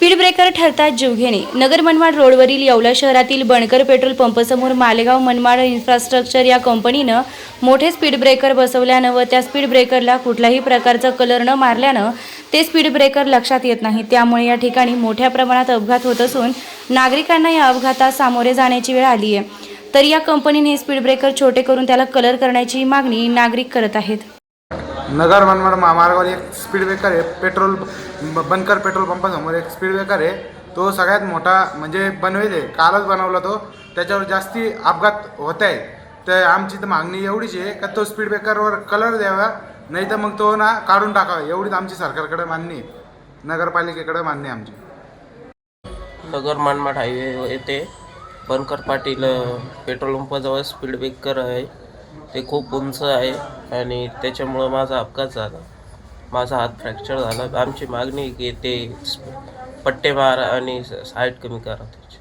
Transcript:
Speed breaker ठरतात जीवघेणे नगर मनमाड रोडवरील येवला शहरातील बणकर पेट्रोल पंपसमोर मालेगाव मनमाड इन्फ्रास्ट्रक्चर या कंपनीनं मोठे स्पीड ब्रेकर बसवल्यानं व त्या स्पीड ब्रेकरला कुठल्याही प्रकारचा कलर न मारल्यानं ते स्पीड ब्रेकर लक्षात येत नाही. त्यामुळे या ठिकाणी मोठ्या प्रमाणात अपघात होत असून नागरिकांना या अपघातात सामोरे जाण्याची वेळ आली आहे तर या कंपनीने स्पीड ब्रेकर छोटे करून त्याला कलर करण्याची मागणी नागरिक करत आहेत. नगर मनमाड महामार्गावर एक स्पीड ब्रेकर आहे. पेट्रोल ब- बनकर पेट्रोल पंपासमोर एक स्पीड ब्रेकर आहे. तो सगळ्यात मोठा म्हणजे बनवेल आहे. कालच बनवला तो. त्याच्यावर जास्ती अपघात होत आहे. तर आमची तर मागणी एवढीच आहे का तो स्पीड ब्रेकरवर कलर द्यावा. नाही तर मग तो ना काढून टाकावा. एवढीच आमची सरकारकडे मागणी आहे. नगरपालिकेकडे मागणी आहे आमची. नगर मनमाड हायवे येथे बनकर पाटील पेट्रोल पंपाजवळ स्पीड ब्रेकर आहे. ते खूप उंच आहे आणि त्याच्यामुळं माझा अपघात झाला. माझा हात फ्रॅक्चर झाला. आमची मागणी की ते पट्टे मारा आणि स- कमी करा त्याची.